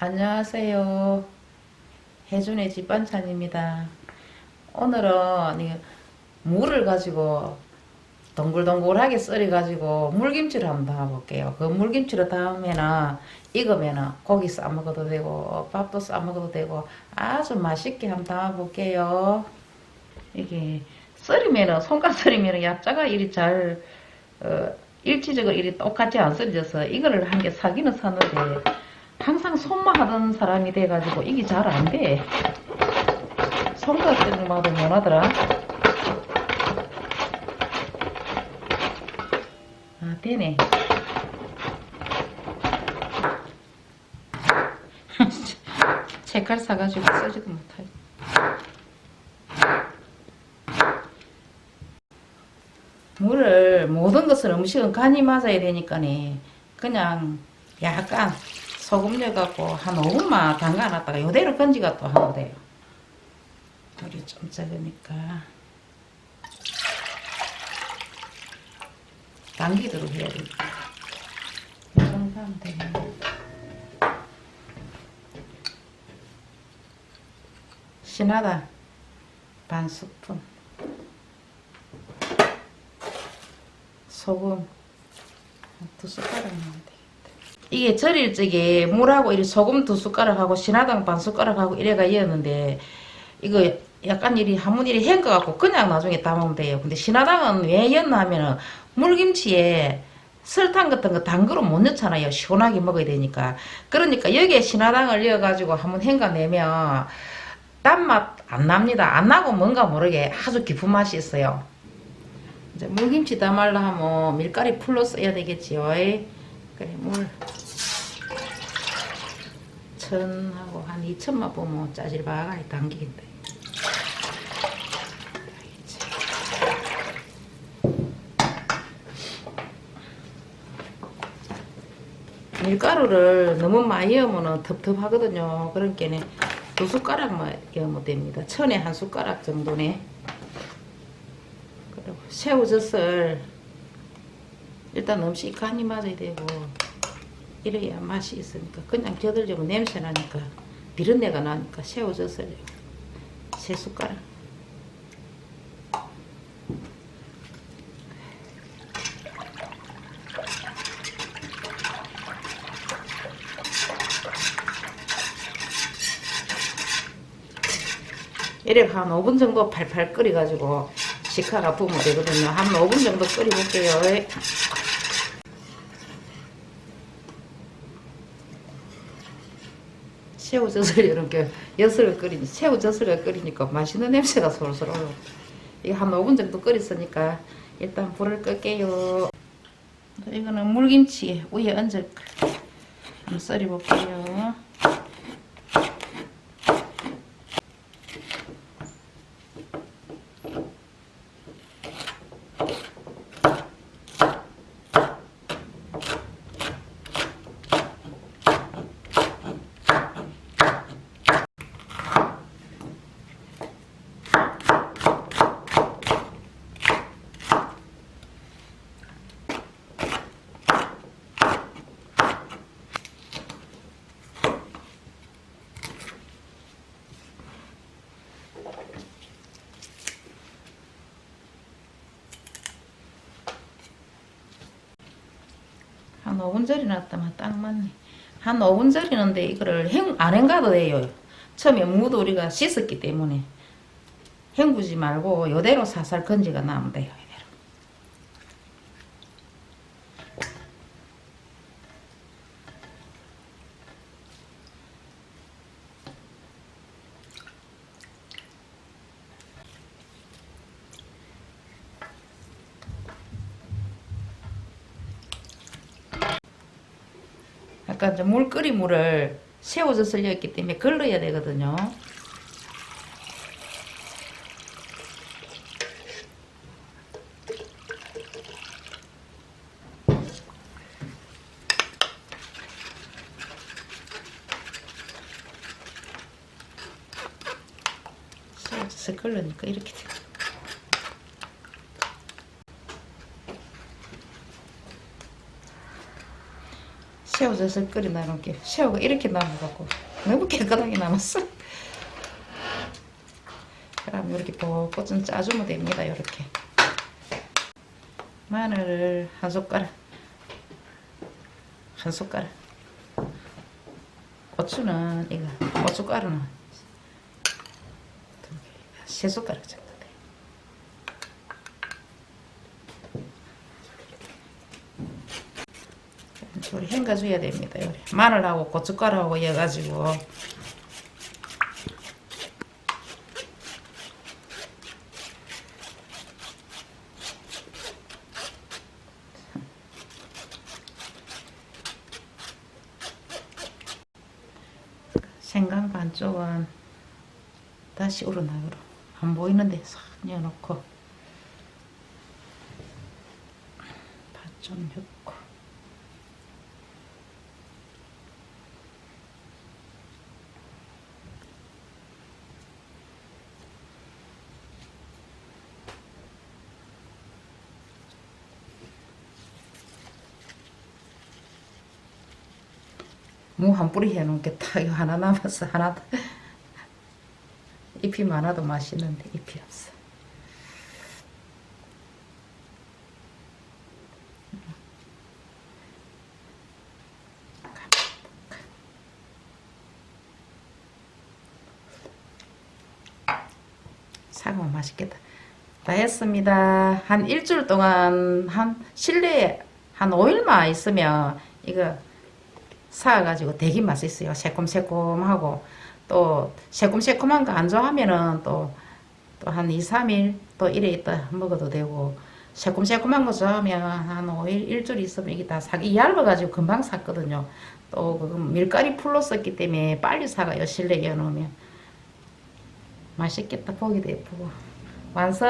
안녕하세요. 혜준의 집 반찬입니다. 오늘은 이 물을 가지고 동글동글하게 썰어가지고 물김치를 한번 담아볼게요. 그 물김치를 담으면은 익으면은 고기 싸 먹어도 되고 밥도 싸 먹어도 되고 아주 맛있게 한번 담아볼게요. 이게 썰이면은 손가락 썰이면은 약자가 이리 잘 어, 일치적으로 이리 똑같이 안 썰어져서 이거를 한 개 사기는 사는데 항상 손만 하던 사람이 돼가지고 이게 잘 안 돼. 손가락 맛도 못하더라. 아 되네. 책칼 사가지고 쓰지도 못하지. 물을 모든 것을 음식은 간이 맞아야 되니까네 그냥 약간 소금 넣어갖고 한 5분만 담가놨다가 요대로 건지가 또 하면 돼요. 물이 좀 적으니까. 당기도록 해야 되니까. 이 정도 하면 되네. 신하다. 반 스푼. 소금. 두 숟가락 되겠다. 이게 절일 적에 물하고 이리 소금 두 숟가락하고 신화당 반 숟가락하고 이래가 이었는데 이거 약간 이리 한문 이리 헹궈 갖고 그냥 나중에 담으면 돼요. 근데 신화당은 왜 이었나 하면은 물김치에 설탕 같은 거단 거로 못 넣잖아요. 시원하게 먹어야 되니까. 그러니까 여기에 신화당을 넣어가지고 한번 헹궈내면 단맛 안 납니다. 안 나고 뭔가 모르게 아주 깊은 맛이 있어요. 이제 물김치 담으려 하면 밀가루 풀로 써야 되겠지요. 그래 물 천하고 한 2천만 보면 짜질바하게 당기겠다. 밀가루를 너무 많이 넣으면 텁텁하거든요. 그러니까 두 숟가락만 넣으면 됩니다. 천에 한 숟가락 정도네. 그리고 새우젓을 일단 음식 간이 맞아야 되고 이래야 맛이 있으니까 그냥 저들려면 냄새 나니까 비린내가 나니까 새우젓을 세 숟가락 이렇게 한 5분 정도 팔팔 끓여가지고 식화가 부으면 되거든요. 한 5분 정도 끓여볼게요. 새우젓을 이렇게 엿을 끓이니 새우젓을 끓이니까 맛있는 냄새가 솔솔 올라. 이거 한 5분 정도 끓였으니까 일단 불을 끌게요. 이거는 물김치 위에 얹을 썰어볼게요. 한 5분 절이놨다면 딱 맞네. 한 5분 절이는데 이거를 행, 안 헹가도 돼요. 처음에 무도 우리가 씻었기 때문에 헹구지 말고 이대로 살살 건지가 나면 돼요. 아까 이제 물 끓인 물을 새우젓을 넣었기 때문에 걸러야 되거든요. 새우젓을 걸러니까 이렇게 돼. 새우젓을 끓여 놔놓을게요. 새우가 이렇게 남아갖고 너무 깨끗하게 남았어. 그럼 이렇게 볶고 좀 짜주면 됩니다. 이렇게 마늘을 한 숟가락, 한 숟가락. 고추는 이거 고춧가루는 세 숟가락 정도 돼. 우리 헹궈줘야 됩니다. 요리. 마늘하고 고춧가루하고 해가지고 생강 반쪽은 다시 우러나그로 안 보이는데 싹 넣어놓고 밥좀 넣고 무 한 뿌리 해놓겠다. 이거 하나 남았어. 하나 더. 잎이 많아도 맛있는데 잎이 없어. 사과 맛있겠다. 다 했습니다. 한 일주일 동안 한 실내에 한 5일만 있으면 이거 사가지고 되게 맛있어요. 새콤새콤하고 또 새콤새콤한 거 안 좋아하면은 또 또 한 2, 3일 또 이래 있다 먹어도 되고 새콤새콤한 거 좋아하면 한 5일, 일주일 있으면 이게 다 사기 얇아가지고 금방 샀거든요. 또그 밀가리 풀로 썼기 때문에 빨리 사가요. 실내에 넣으면 맛있겠다. 보기도 예쁘고 완성!